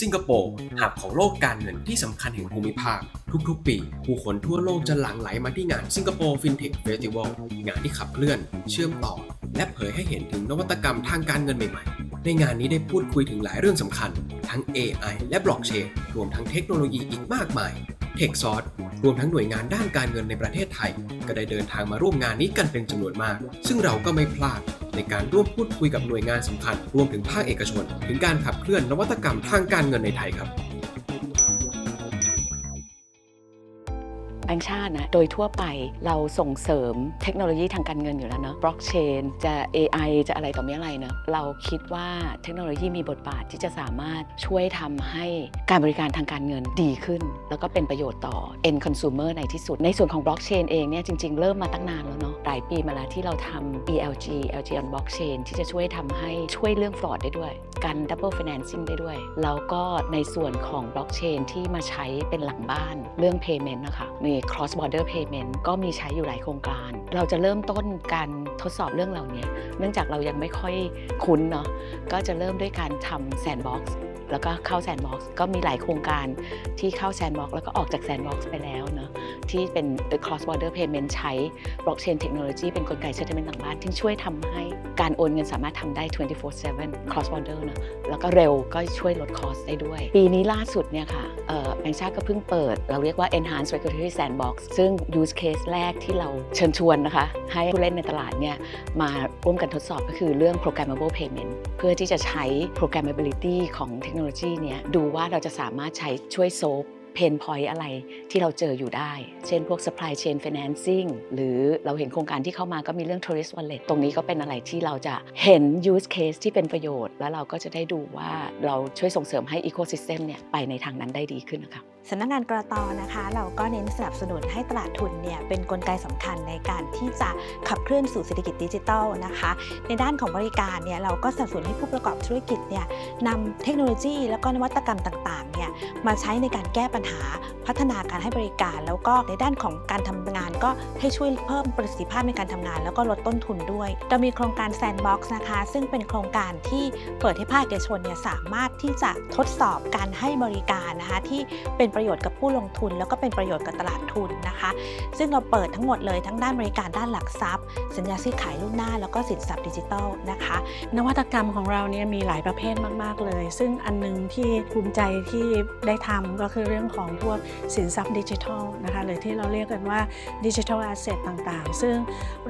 สิงคโปร์หับของโลกการเงินที่สำคัญแห่งภูมิภาค ทุกๆ ปี ผู้คนทั่วโลกจะหลั่งไหลมาที่งานสิงคโปร์ฟินเทคเฟสติวัลงานที่ขับเคลื่อน เชื่อมต่อ และเผยให้เห็นถึงนวัตกรรมทางการเงินใหม่ๆ ในงานนี้ได้พูดคุยถึงหลายเรื่องสำคัญ ทั้ง AI และบล็อกเชนรวมทั้งเทคโนโลยีอีกมากมายเทคซอ s รวมทั้งหน่วยงานด้านการเงินในประเทศไทย ก็ได้เดินทางมาร่วมงานนี้กันเป็นจำนวนมาก ซึ่งเราก็ไม่พลาด ในการร่วมพูดคุยกับหน่วยงานสำคัญรวมถึงภาคเอกชน ถึงการขับเคลื่อนนวัตกรรมทางการเงินในไทยครับ แบงค์ชาตินะโดยทั่วไปเราส่งเสริมเทคโนโลยีทางการเงินอยู่แล้วเนอะบล็อกเชนจะ AI จะอะไรต่อมีอะไรเนอะเราคิดว่าเทคโนโลยีมีบทบาทที่จะสามารถช่วยทำให้การบริการทางการเงินดีขึ้น แล้วก็เป็นประโยชน์ต่อ end consumer ในที่สุด ในส่วนของบล็อกเชนเองเนี่ยจริง ๆ เริ่มมาตั้งนานแล้วเนาะหลายปีมาแล้วที่เราทำ ELG LG on blockchain ที่จะช่วยทำให้ช่วยเรื่อง fraud ได้ด้วย การ double financing ได้ด้วย แล้วก็ในส่วนของบล็อกเชนที่มาใช้เป็นหลังบ้านเรื่อง payment นะคะมี cross border payment ก็มีใช้อยู่หลายโครงการ เราจะเริ่มต้นการทดสอบเรื่องเหล่านี้ เนื่องจากเรายังไม่ค่อยคุ้นเนาะก็จะเริ่มด้วยการทำแซนบ็อกซ์ แล้วก็เข้า sandbox ก็มีหลายโครงการที่เข้า sandbox แล้วก็ออกจาก sandbox ไปแล้วเนาะที่เป็น cross border payment ใช้ blockchain technology เป็นกลไก settlement หลังบ้านที่ช่วยทำให้การโอนเงินสามารถทำได้ 24/7 cross border เนอะแล้วก็เร็วก็ช่วยลด cost ได้ด้วย ปีนี้ล่าสุดเนี่ยค่ะแบงค์ชาติก็เพิ่งเปิด เราเรียกว่า enhanced regulatory sandbox ซึ่ง use case แรกที่เราเชิญชวนนะคะ ให้ผู้เล่นในตลาดเนี่ยมาร่วมกันทดสอบก็คือเรื่อง programmable payment เพื่อที่จะใช้ programmability ของเทคโนโลยีเนี้ยดูว่าเราจะสามารถใช้ช่วยโซฟเพนพอยต์อะไรที่เราเจออยู่ได้ เช่นพวก supply chain financing หรือเราเห็นโครงการที่เข้ามาก็มีเรื่อง tourist wallet ตรงนี้ก็เป็นอะไรที่เราจะเห็น use case ที่เป็นประโยชน์ แล้วเราก็จะได้ดูว่าเราช่วยส่งเสริมให้ ecosystem เนี่ยไปในทางนั้นได้ดีขึ้นนะคะ สำนักงานกรตนะคะ เราก็เน้นสนับสนุนให้ตลาดทุนเนี่ยเป็นนกลไกสำคัญในการที่จะขับเคลื่อนสู่เศรษฐกิจดิจิทัลนะคะ ในด้านของบริการเนี่ยเราก็สนับสนุนให้ผู้ประกอบธุรกิจเนี่ยนำเทคโนโลยี แล้วก็นวัตกรรมต่างๆเนี่ยมาใช้ในการแก้ปัญหาพัฒนาการให้บริการ แล้วก็ในด้านของการทำงานก็ให้ช่วยเพิ่มประสิทธิภาพในการทำงาน แล้วก็ลดต้นทุนด้วย เรามีโครงการ Sandbox นะคะ ซึ่งเป็นโครงการที่เปิดให้ภาคเอกชนเนี่ยสามารถที่จะทดสอบการให้บริการนะคะที่เป็นประโยชน์กับผู้ลงทุน แล้วก็เป็นประโยชน์กับตลาดทุนนะคะ ซึ่งเราเปิดทั้งหมดเลยทั้งด้านบริการด้านหลักทรัพย์ สัญญาซื้อขายล่วงหน้า แล้วก็สินทรัพย์ดิจิทัลนะคะ นวัตกรรมของเราเนี่ยมีหลายประเภทมาก ๆ เลย ซึ่งอันหนึงที่ภูมิใจที่ได้ทำก็คือเรื่องของพวกสินทรัพย์ดิจิทัลนะคะหรือที่เราเรียกกันว่าดิจิทัลแอสเซทต่างๆ ซึ่ง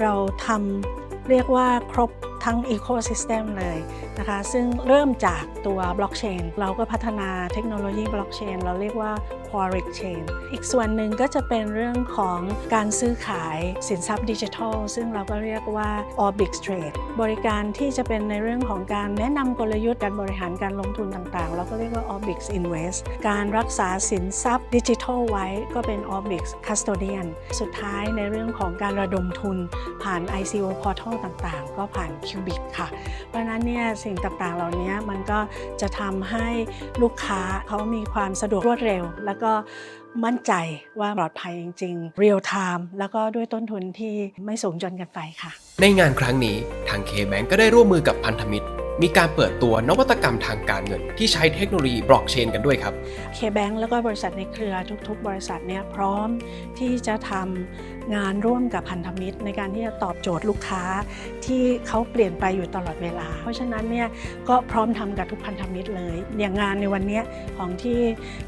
เราทำเรียกว่าครบ ทั้ง Ecosystem เลยนะคะซึ่งเริ่มจากตัวบล็อกเชนเราก็พัฒนาเทคโนโลยีบล็อกเชนเราเรียกว่า Quaric Chain อีกส่วนหนึ่งก็จะเป็นเรื่องของการซื้อขายสินทรัพย์ดิจิทัล ซึ่งเราก็เรียกว่า Orbix Trade บริการที่จะเป็นในเรื่องของการแนะนำกลยุทธ์การบริหารการลงทุนต่างๆ เราก็เรียกว่า Orbix Invest การรักษาสินทรัพย์ดิจิทัลไว้ก็เป็น Orbix Custodian สุดท้ายในเรื่องของการระดมทุนผ่าน ICO Portal ต่างๆ ก็ผ่าน Cubic ค่ะ เพราะฉะนั้นเนี่ยสิ่งต่างๆเหล่านี้มันก็จะทำให้ลูกค้าเขามีความสะดวกรวดเร็ว แล้วก็มั่นใจว่าปลอดภัยจริงๆ real time แล้วก็ด้วยต้นทุนที่ไม่สูงจนเกันไปค่ะ ในงานครั้งนี้ทาง K-Bank ก็ได้ร่วมมือกับพันธมิตร มีการเปิดตัวนวัตกรรมทางการเงิน ที่ใช้เทคโนโลยีบล็อกเชนกันด้วยครับ K-Bank แล้วก็บริษัทในเครือทุกๆ บริษัทเนี่ยพร้อมที่จะทำ งานร่วมกับพันธมิตร ในการที่จะตอบโจทย์ลูกค้าที่เขาเปลี่ยนไปอยู่ตลอดเวลา เพราะฉะนั้นเนี่ยก็พร้อมทำกับทุกพันธมิตรเลย อย่างงานในวันนี้ของที่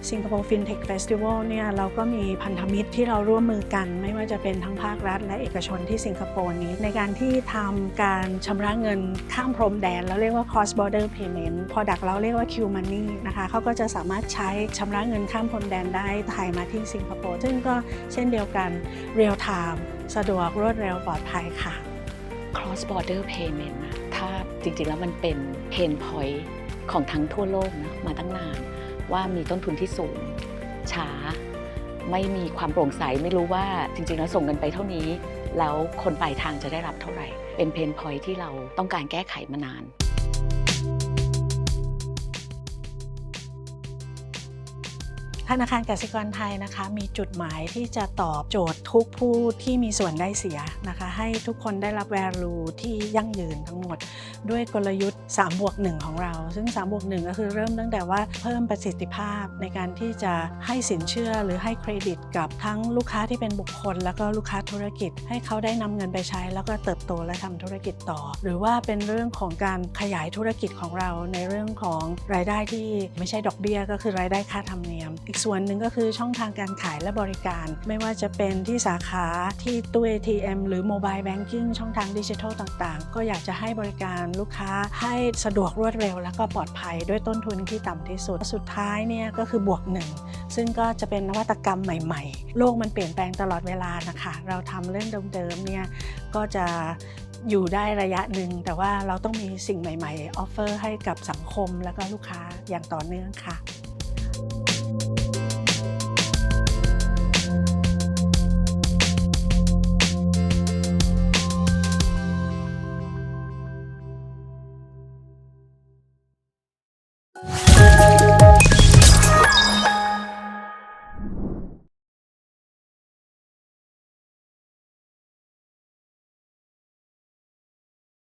Singapore FinTech Festival เนี่ยเราก็มีพันธมิตรที่เราร่วมมือกัน ไม่ว่าจะเป็นทั้งภาครัฐ และเอกชนที่สิงคโปร์นี้ ในการที่ทำการชำระเงินข้ามพรมแดนเราเรียกว่า cross border payment product เราเรียกว่า Q Money นะคะเขาก็จะสามารถใช้ชำระเงินข้ามพรมแดนได้ไทยมาที่สิงคโปร์ซึ่งก็เช่นเดียวกัน real time สะดวกรวดเร็วปลอดภัยค่ะ cross border payment นะถ้าจริงๆแล้วมันเป็น pain point ของทั้งทั่วโลกนะมาตั้งนานว่ามีต้นทุนที่สูง ช้า ไม่มีความโปร่งใสไม่รู้ว่าจริงๆแล้วส่งเงินไปเท่านี้ แล้วคนปลายทางจะได้รับเท่าไหร่ เป็น pain point ที่เราต้องการแก้ไขมานาน ธนาคารกสิกรไทยนะคะ มีจุดหมายที่จะตอบโจทย์ทุกผู้ที่มีส่วนได้เสียนะคะ ให้ทุกคนได้รับ value ที่ยั่งยืนทั้งหมด ด้วยกลยุทธ์3บวก1ของเรา ซึ่ง3บวก1ก็คือเริ่มตั้งแต่ว่าเพิ่มประสิทธิภาพในการที่จะให้สินเชื่อหรือให้เครดิตกับทั้งลูกค้าที่เป็นบุคคล แล้วก็ลูกค้าธุรกิจ ให้เขาได้นำเงินไปใช้ แล้วก็เติบโตและทำธุรกิจต่อ หรือว่าเป็นเรื่องของการขยายธุรกิจของเราในเรื่องของรายได้ที่ไม่ใช่ดอกเบี้ยก็คือรายได้ค่าธรรมเนียมอีกส่วนหนึ่งก็คือช่องทางการขายและบริการ ไม่ว่าจะเป็นที่สาขาที่ตู้ ATM หรือ Mobile Banking ช่องทางดิจิทัลต่างๆ ก็อยากจะให้บริการลูกค้าให้สะดวกรวดเร็ว แล้วก็ปลอดภัยด้วยต้นทุนที่ต่ำที่สุด สุดท้ายเนี่ยก็คือบวกหนึ่งซึ่งก็จะเป็นนวัตกรรมใหม่ๆ โลกมันเปลี่ยนแปลงตลอดเวลานะคะ เราทำเรื่องเดิมๆเนี่ยก็จะอยู่ได้ระยะหนึ่ง แต่ว่าเราต้องมีสิ่งใหม่ๆ ออฟเฟอร์ให้กับสังคมแล้วก็ลูกค้าอย่างต่อเนื่องค่ะ